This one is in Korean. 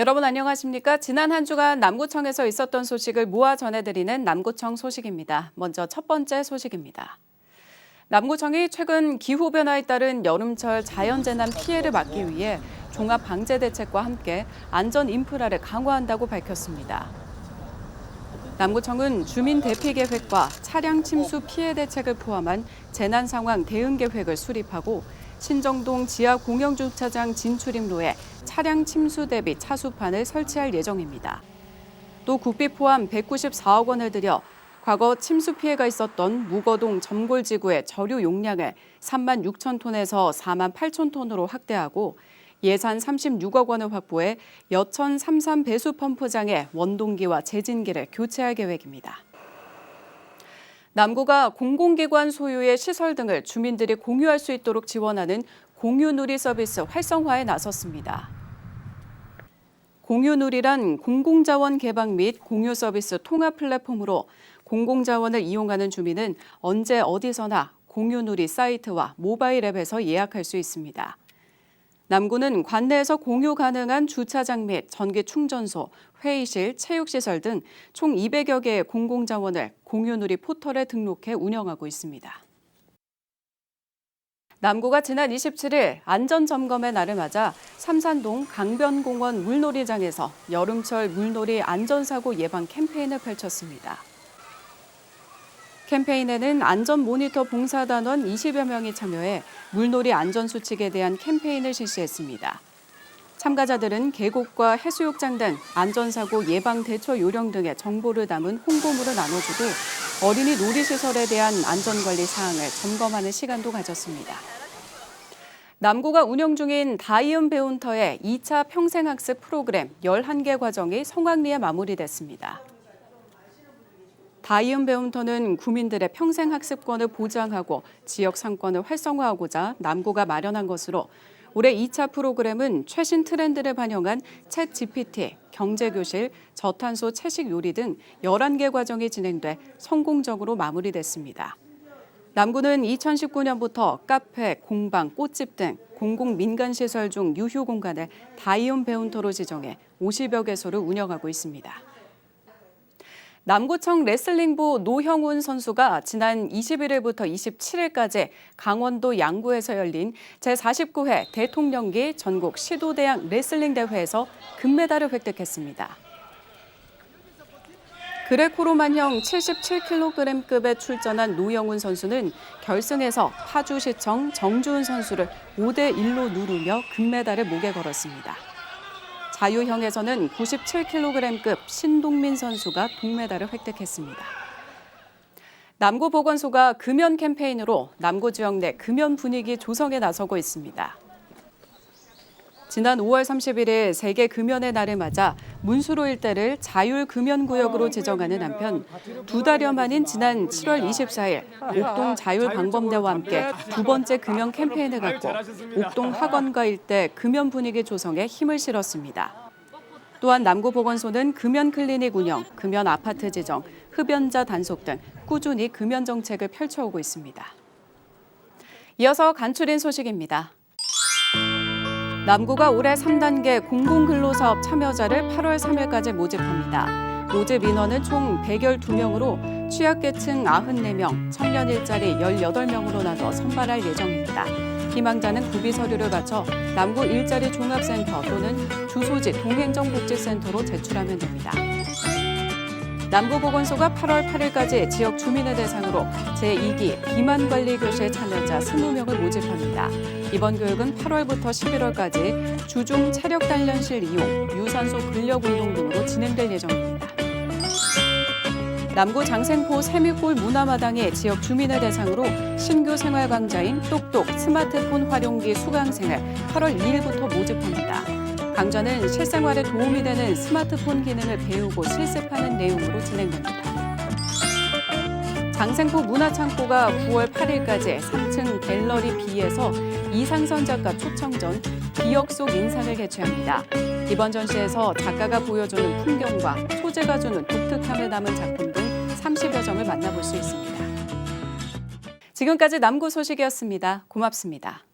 여러분 안녕하십니까? 지난 한 주간 남구청에서 있었던 소식을 모아 전해드리는 남구청 소식입니다. 먼저 첫 번째 소식입니다. 남구청이 최근 기후변화에 따른 여름철 자연재난 피해를 막기 위해 종합방재대책과 함께 안전 인프라를 강화한다고 밝혔습니다. 남구청은 주민 대피 계획과 차량 침수 피해 대책을 포함한 재난 상황 대응 계획을 수립하고 신정동 지하 공영주차장 진출입로에 차량 침수 대비 차수판을 설치할 예정입니다. 또 국비 포함 194억 원을 들여 과거 침수 피해가 있었던 무거동 점골지구의 저류 용량을 3만 6천 톤에서 4만 8천 톤으로 확대하고 예산 36억 원을 확보해 여천 삼삼 배수 펌프장의 원동기와 제진기를 교체할 계획입니다. 남구가 공공기관 소유의 시설 등을 주민들이 공유할 수 있도록 지원하는 공유누리 서비스 활성화에 나섰습니다. 공유누리란 공공자원 개방 및 공유 서비스 통합 플랫폼으로 공공자원을 이용하는 주민은 언제 어디서나 공유누리 사이트와 모바일 앱에서 예약할 수 있습니다. 남구는 관내에서 공유 가능한 주차장 및 전기 충전소, 회의실, 체육시설 등 총 200여 개의 공공자원을 공유누리 포털에 등록해 운영하고 있습니다. 남구가 지난 27일 안전점검의 날을 맞아 삼산동 강변공원 물놀이장에서 여름철 물놀이 안전사고 예방 캠페인을 펼쳤습니다. 캠페인에는 안전 모니터 봉사단원 20여 명이 참여해 물놀이 안전 수칙에 대한 캠페인을 실시했습니다. 참가자들은 계곡과 해수욕장 등 안전사고 예방 대처 요령 등의 정보를 담은 홍보물을 나눠주고 어린이 놀이시설에 대한 안전관리 사항을 점검하는 시간도 가졌습니다. 남구가 운영 중인 다이음 배운터의 2차 평생학습 프로그램 11개 과정이 성황리에 마무리됐습니다. 다이음 배움터는 국민들의 평생 학습권을 보장하고 지역 상권을 활성화하고자 남구가 마련한 것으로 올해 2차 프로그램은 최신 트렌드를 반영한 챗 GPT, 경제교실, 저탄소 채식 요리 등 11개 과정이 진행돼 성공적으로 마무리됐습니다. 남구는 2019년부터 카페, 공방, 꽃집 등 공공 민간 시설 중 유휴 공간을 다이움 배운터로 지정해 50여 개소를 운영하고 있습니다. 남구청 레슬링부 노형훈 선수가 지난 21일부터 27일까지 강원도 양구에서 열린 제49회 대통령기 전국 시도대학 레슬링 대회에서 금메달을 획득했습니다. 그레코로만형 77kg급에 출전한 노영훈 선수는 결승에서 파주시청 정주은 선수를 5대 1로 누르며 금메달을 목에 걸었습니다. 자유형에서는 97kg급 신동민 선수가 동메달을 획득했습니다. 남구보건소가 금연 캠페인으로 남구 지역 내 금연 분위기 조성에 나서고 있습니다. 지난 5월 31일 세계 금연의 날을 맞아 문수로 일대를 자율 금연 구역으로 지정하는 한편 두 달여 만인 지난 7월 24일 옥동 자율 방범대와 함께 두 번째 금연 캠페인을 갖고 옥동 학원가 일대 금연 분위기 조성에 힘을 실었습니다. 또한 남구보건소는 금연 클리닉 운영, 금연 아파트 지정, 흡연자 단속 등 꾸준히 금연 정책을 펼쳐오고 있습니다. 이어서 간추린 소식입니다. 남구가 올해 3단계 공공근로사업 참여자를 8월 3일까지 모집합니다. 모집 인원은 총 112명으로 취약계층 94명, 청년 일자리 18명으로 나눠 선발할 예정입니다. 희망자는 구비 서류를 바쳐 남구 일자리 종합센터 또는 주소지 동행정복지센터로 제출하면 됩니다. 남구보건소가 8월 8일까지 지역 주민을 대상으로 제2기 비만관리 교실 참여자 20명을 모집합니다. 이번 교육은 8월부터 11월까지 주중 체력 단련실 이용, 유산소 근력 운동 등으로 진행될 예정입니다. 남구 장생포 세미골 문화마당의 지역 주민을 대상으로 신규 생활 강좌인 똑똑 스마트폰 활용기 수강생을 8월 2일부터 모집합니다. 강좌는 실생활에 도움이 되는 스마트폰 기능을 배우고 실습하는 내용으로 진행됩니다. 장생포 문화창고가 9월 8일까지 3층 갤러리 B에서 이상선 작가 초청전 기억 속 인상을 개최합니다. 이번 전시에서 작가가 보여주는 풍경과 소재가 주는 독특함을 담은 작품 등 30여 점을 만나볼 수 있습니다. 지금까지 남구 소식이었습니다. 고맙습니다.